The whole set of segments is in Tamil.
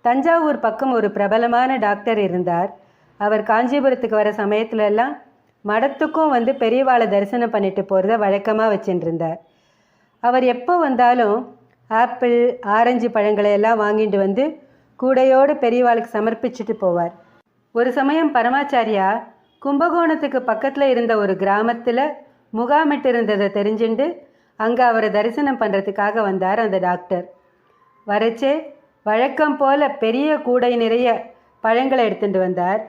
தஞ்சாவூர் பக்கம் ஒரு பிரபலமான டாக்டர் இருந்தார். அவர் காஞ்சிபுரத்துக்கு வர சமயத்துல எல்லாம் மடத்துக்கும் வந்து பெரியவாளை தரிசனம் பண்ணிட்டு போகிறத வழக்கமாக வச்சுருந்தார் அவர் எப்போ வந்தாலும் ஆப்பிள் ஆரஞ்சு பழங்களை எல்லாம் வாங்கிட்டு வந்து கூடையோடு பெரியவாளுக்கு சமர்ப்பிச்சுட்டு போவார். ஒரு சமயம் பரமாச்சாரியா கும்பகோணத்துக்கு பக்கத்தில் இருந்த ஒரு கிராமத்தில் முகாமிட்டிருந்ததை தெரிஞ்சுண்டு அங்கே அவரை தரிசனம் பண்ணுறதுக்காக வந்தார் அந்த டாக்டர். வரச்சே வழக்கம் போல பெரிய கூடை நிறைய பழங்களை எடுத்துட்டு வந்தார்.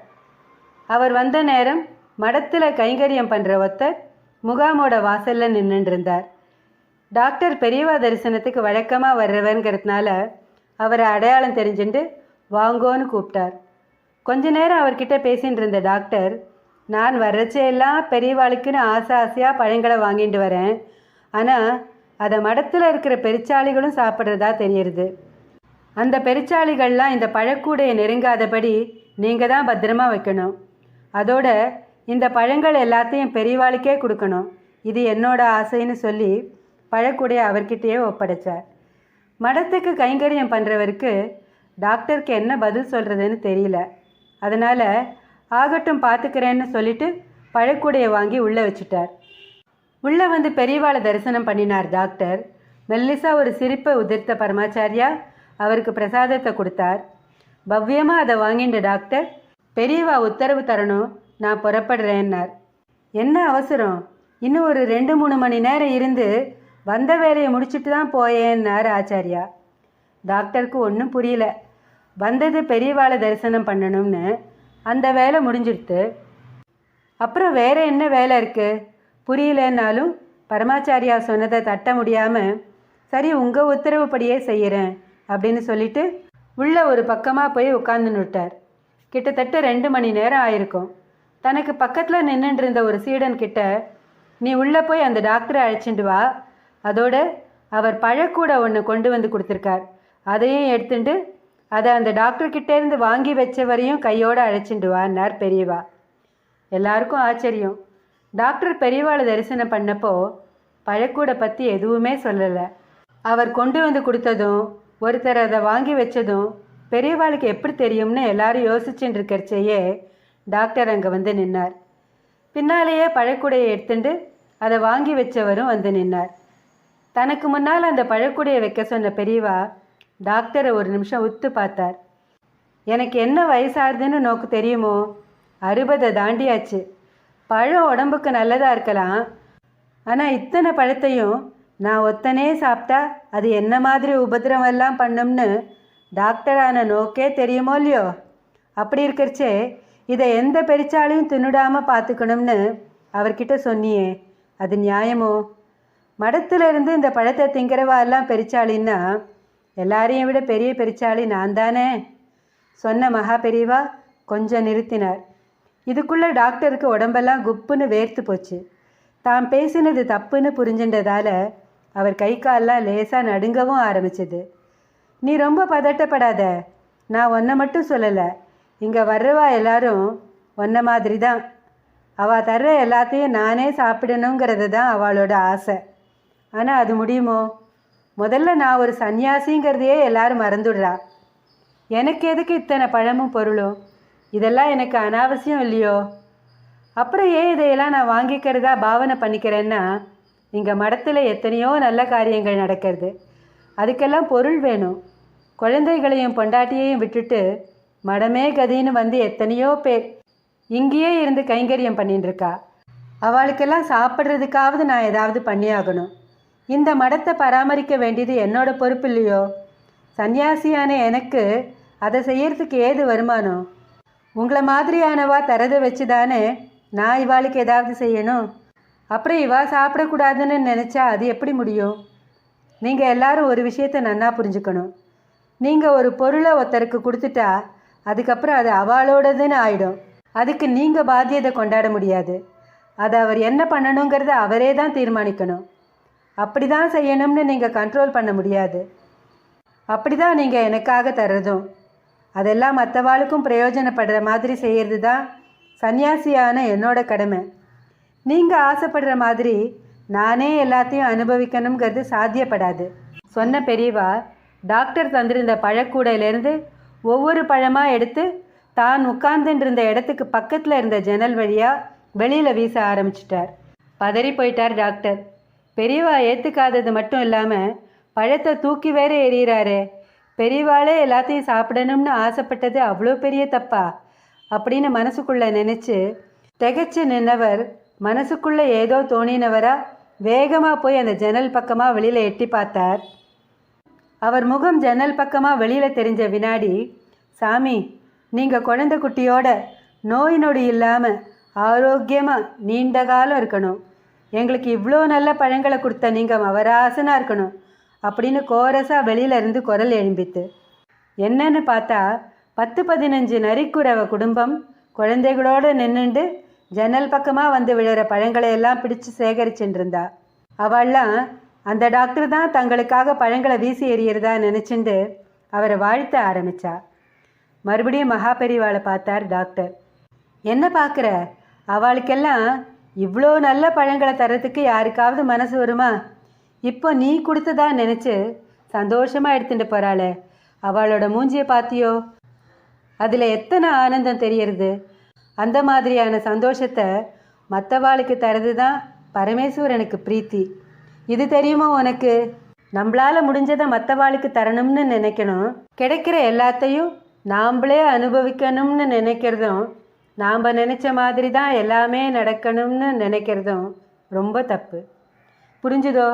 அவர் வந்த நேரம் மடத்தில் கைங்கரியம் பண்ணுற ஒருத்தர் முகாமோட வாசலில் நின்றுருந்தார் இருந்தார் டாக்டர் பெரியவா தரிசனத்துக்கு வழக்கமாக வர்றவருங்கிறதுனால அவரை அடையாளம் தெரிஞ்சுண்டு வாங்கோன்னு கூப்பிட்டார். கொஞ்ச நேரம் அவர்கிட்ட பேசின்னு இருந்த டாக்டர் நான் வர்றச்சையெல்லாம் பெரியவாளுக்குன்னு ஆசை ஆசையாக பழங்களை வாங்கிட்டு வரேன். ஆனால் அதை மடத்தில் இருக்கிற பெருச்சாளிகளும் சாப்பிட்றதா தெரியுது அந்த பெருச்சாளிகள்லாம் இந்த பழக்கூடையை நெருங்காதபடி நீங்கள் தான் பத்திரமா வைக்கணும். அதோட இந்த பழங்கள் எல்லாத்தையும் பெரியவாளுக்கே கொடுக்கணும். இது என்னோட ஆசைன்னு சொல்லி பழக்கூடையை அவர்கிட்டயே ஒப்படைச்சார். மடத்துக்கு கைங்கரியம் பண்ணுறவருக்கு டாக்டருக்கு என்ன பதில் சொல்கிறதுன்னு தெரியல. அதனால் ஆகட்டும் பார்த்துக்கிறேன்னு சொல்லிட்டு பழக்கூடையை வாங்கி உள்ளே வச்சுட்டார். உள்ளே வந்து பெரியவாளை தரிசனம் பண்ணினார் டாக்டர். மெல்லிசா ஒரு சிரிப்பை உதிர்த்த பரமாச்சாரியா அவருக்கு பிரசாதத்தை கொடுத்தார். பவ்யமாக அதை வாங்கிண்ட டாக்டர் பெரியவா உத்தரவு தரணும் நான் புறப்படுறேன்னார். என்ன அவசரம்? இன்னும் ஒரு ரெண்டு மூணு மணி நேரம் இருந்து வந்த வேலையை முடிச்சுட்டு தான் போயேன்னார் ஆச்சாரியா. டாக்டருக்கு ஒன்றும் புரியல. வந்தது பெரியவாளை தரிசனம் பண்ணணும்னு அந்த வேலை முடிஞ்சிடுத்து. அப்புறம் வேற என்ன வேலை இருக்குது புரியலன்னாலும் பரமாச்சாரியா சொன்னதை தட்ட முடியாமல் சரி உங்கள் உத்தரவுப்படியே செய்கிறேன் அப்படின்னு சொல்லிட்டு உள்ள ஒரு பக்கமாக போய் உட்கார்ந்துன்னு விட்டார் கிட்டத்தட்ட ரெண்டு மணி நேரம் ஆயிருக்கும். தனக்கு பக்கத்தில் நின்றுட்டு இருந்த ஒரு சீடன் கிட்ட நீ உள்ளே போய் அந்த டாக்டரை அழைச்சிட்டு வா. அதோட அவர் பழக்கூடை ஒன்று கொண்டு வந்து கொடுத்துருக்கார். அதையும் எடுத்துட்டு அதை அந்த டாக்டர்கிட்டேருந்து இருந்து வாங்கி வச்சவரையும் கையோடு அழைச்சிட்டு வான்னார் பெரியவா. எல்லாருக்கும் ஆச்சரியம். டாக்டர் பெரியவாளை தரிசனம் பண்ணப்போ பழக்கூடை பற்றி எதுவுமே சொல்லலை. அவர் கொண்டு வந்து கொடுத்ததும் ஒருத்தர் அதை வாங்கி வச்சதும் பெரியவாளுக்கு எப்படி தெரியும்னு எல்லாரும் யோசிச்சுட்டு இருக்கிறச்சேயே டாக்டர் அங்கே வந்து நின்னார். பின்னாலேயே பழக்கூடையை எடுத்துட்டு அதை வாங்கி வச்சவரும் வந்து நின்னார். தனக்கு முன்னால் அந்த பழக்கூடையை வைக்க சொன்ன பெரியவா டாக்டரை ஒரு நிமிஷம் உத்து பார்த்தார். எனக்கு என்ன வயசாகுதுன்னு நோக்கு தெரியுமோ? அறுபதை தாண்டியாச்சு. பழம் உடம்புக்கு நல்லதாக இருக்கலாம். ஆனால் இத்தனை பழத்தையும் நான் ஒத்தனே சாப்பிட்டா அது என்ன மாதிரி உபதிரம் எல்லாம் பண்ணும்னு டாக்டரான நோக்கே தெரியுமோ இல்லையோ? அப்படி இருக்கிறச்சே இதை எந்த பெரிச்சாலையும் தின்னுடாமல் பார்த்துக்கணும்னு அவர்கிட்ட சொன்னியே. அது நியாயமோ? மடத்துல இருந்து இந்த பழத்தை திங்கிறவா எல்லாம் பெரிச்சாளின்னா எல்லாரையும் விட பெரிய பெருச்சாளி நான் தானே சொன்ன மகா பெரியவா கொஞ்சம் நிறுத்தினார். இதுக்குள்ள டாக்டருக்கு உடம்பெல்லாம் குப்புன்னு வேர்த்து போச்சு. தாம் பேசினது தப்புன்னு புரிஞ்சின்றதால அவர் கை கால்லாம் லேசாக நடுங்கவும் ஆரம்பிச்சது. நீ ரொம்ப பதட்டப்படாத. நான் ஒன்றை மட்டும் சொல்லலை. இங்கே வர்றவா எல்லாரும் ஒன்றை மாதிரி தான் அவள் தர்ற எல்லாத்தையும் நானே சாப்பிடணுங்கிறது தான் அவளோட ஆசை. ஆனால் அது முடியுமோ? முதல்ல நான் ஒரு சன்னியாசிங்கிறதையே எல்லாரும் மறந்துடுறா. எனக்கு எதுக்கு இத்தனை பழமும் பொருளும்? இதெல்லாம் எனக்கு அனாவசியம் இல்லையோ? அப்புறம் ஏன் இதையெல்லாம் நான் வாங்கிக்கிறதா பாவனை பண்ணிக்கிறேன்னா இங்கே மடத்தில் எத்தனையோ நல்ல காரியங்கள் நடக்கிறது. அதுக்கெல்லாம் பொருள் வேணும். குழந்தைகளையும் பொண்டாட்டியையும் விட்டுட்டு மடமே கதின்னு வந்து எத்தனையோ பேர் இங்கேயே இருந்து கைங்கரியம் பண்ணிட்டு இருக்கா. அவளுக்கெல்லாம் சாப்பிட்றதுக்காவது நான் ஏதாவது பண்ணியாகணும். இந்த மடத்தை பராமரிக்க வேண்டியது என்னோட பொறுப்பு இல்லையோ? சன்னியாசியான எனக்கு அதை செய்யறதுக்கு ஏது வருமானம்? உங்களை மாதிரியானவா தரதை வச்சு தானே நான் இவாளுக்கு ஏதாவது செய்யணும்? அப்புறம் இவா சாப்பிடக்கூடாதுன்னு நினச்சா அது எப்படி முடியும்? நீங்கள் எல்லாரும் ஒரு விஷயத்தை நன்னா புரிஞ்சுக்கணும். நீங்கள் ஒரு பொருளை ஒருத்தருக்கு கொடுத்துட்டா அதுக்கப்புறம் அது அவளோடதுன்னு ஆயிடும். அதுக்கு நீங்கள் பாத்தியதை கொண்டாட முடியாது. அதை அவர் என்ன பண்ணணுங்கிறத அவரே தான் தீர்மானிக்கணும். அப்படி தான் செய்யணும்னு நீங்கள் கண்ட்ரோல் பண்ண முடியாது. அப்படி தான் நீங்கள் எனக்காக தர்றதும். அதெல்லாம் மற்றவாளுக்கும் பிரயோஜனப்படுற மாதிரி செய்கிறது தான் சன்னியாசியான என்னோட கடமை. நீங்கள் ஆசைப்படுற மாதிரி நானே எல்லாத்தையும் அனுபவிக்கணுங்கிறது சாத்தியப்படாது. சொன்ன பெரியவா டாக்டர் தந்திருந்த பழக்கூடையிலேருந்து ஒவ்வொரு பழமாக எடுத்து தான் உட்கார்ந்துருந்த இருந்த இடத்துக்கு பக்கத்தில் இருந்த ஜன்னல் வழியாக வெளியில் வீச ஆரம்பிச்சிட்டார். பதறி போயிட்டார் டாக்டர் பெரியவா ஏற்றுக்காதது மட்டும் இல்லாமல் பழத்தை தூக்கி வேற எறிகிறாரே பெரியவாளே எல்லாத்தையும் சாப்பிடணும்னு ஆசைப்பட்டது அவ்வளோ பெரிய தப்பா? அப்படின்னு மனசுக்குள்ளே நினச்சி திகைச்சு நின்னவர் மனசுக்குள்ளே ஏதோ தோணினவரா வேகமாக போய் அந்த ஜன்னல் பக்கமாக வெளியில் எட்டி பார்த்தார். அவர் முகம் ஜன்னல் பக்கமாக வெளியில் தெரிஞ்ச வினாடி சாமி நீங்கள் குழந்தை குட்டியோட நோய் நொடி இல்லாமல் ஆரோக்கியமாக நீண்ட காலம் இருக்கணும். எங்களுக்கு இவ்வளோ நல்ல பழங்களை கொடுத்த நீங்கள் அவராசனாக இருக்கணும். அப்படின்னு கோரஸாக வெளியில இருந்து குரல் எழும்பித்து என்னன்னு பார்த்தா பத்து பதினஞ்சு நரிக்குறவ குடும்பம் குழந்தைகளோடு நின்றுண்டு ஜன்னல் பக்கமாக வந்து விழுற பழங்களை எல்லாம் பிடிச்சு சேகரிச்சுட்டு இருந்தா அவள்லாம் அந்த டாக்டர் தான் தங்களுக்காக பழங்களை வீசி எறியறதா நினச்சிண்டு அவரை வாழ்த்த ஆரம்பித்தா மறுபடியும் மகாபெரிவாளை பார்த்தார் டாக்டர். என்ன பார்க்குற? அவளுக்கெல்லாம் இவ்வளோ நல்ல பழங்களை தரத்துக்கு யாருக்காவது மனசு வருமா? இப்போ நீ கொடுத்ததா நினச்சி சந்தோஷமாக எடுத்துட்டு போகிறாளே அவளோட மூஞ்சியை பார்த்தியோ அதில் எத்தனை ஆனந்தம் தெரியறது? அந்த மாதிரியான சந்தோஷத்தை மற்றவாளுக்கு தரது தான் பரமேஸ்வரனுக்கு பிரீத்தி. இது தெரியுமா உனக்கு? நம்மளால் முடிஞ்சதை மற்றவாளுக்கு தரணும்னு நினைக்கணும். கிடைக்கிற எல்லாத்தையும் நாம்ளே அனுபவிக்கணும்னு நினைக்கிறதும் நாம் நினச்ச மாதிரி தான் எல்லாமே நடக்கணும்னு நினைக்கிறதும் ரொம்ப தப்பு. புரிஞ்சுதோ?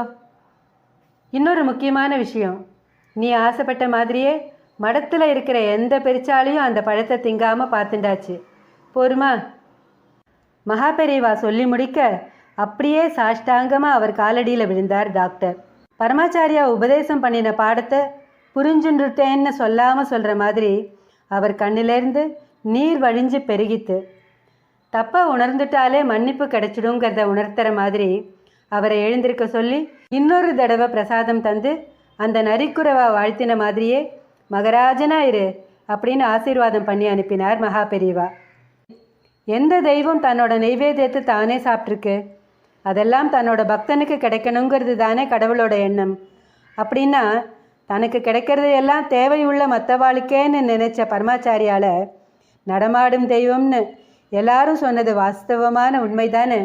இன்னொரு முக்கியமான விஷயம். நீ ஆசைப்பட்ட மாதிரியே மடத்தில் இருக்கிற எந்த பெருச்சாலையும் அந்த பழத்தை திங்காமல் பார்த்துண்டாச்சு. போருமா? மகாபெரிவா சொல்லி முடிக்க அப்படியே சாஷ்டாங்கமாக அவர் காலடியில் விழுந்தார் டாக்டர். பரமாச்சாரியா உபதேசம் பண்ணின பாடத்தை புரிஞ்சுன்றுட்டேன்னு சொல்லாமல் சொல்கிற மாதிரி அவர் கண்ணிலேருந்து நீர் வழிஞ்சு பெருகித்து தப்பை உணர்ந்துட்டாலே மன்னிப்பு கிடைச்சிடுங்கிறத உணர்த்துற மாதிரி அவரை எழுந்திருக்க சொல்லி இன்னொரு தடவை பிரசாதம் தந்து அந்த நரிக்குறவா வாழ்த்தின மாதிரியே மகராஜனா இரு அப்படின்னு ஆசீர்வாதம் பண்ணி அனுப்பினார் மகா பெரியவா. எந்த தெய்வம் தன்னோட நெய்வேத்தியத்தை தானே சாப்பிட்ருக்கு அதெல்லாம் தன்னோட பக்தனுக்கு கிடைக்கணுங்கிறது தானே கடவுளோட எண்ணம். அப்படின்னா தனக்கு கிடைக்கிறது எல்லாம் தேவையுள்ள மற்றவாளுக்கேன்னு நினைச்ச பரமாச்சாரியால் நடமாடும் தெய்வம்னு எல்லாரும் சொன்னது வாஸ்தவமான உண்மைதானே?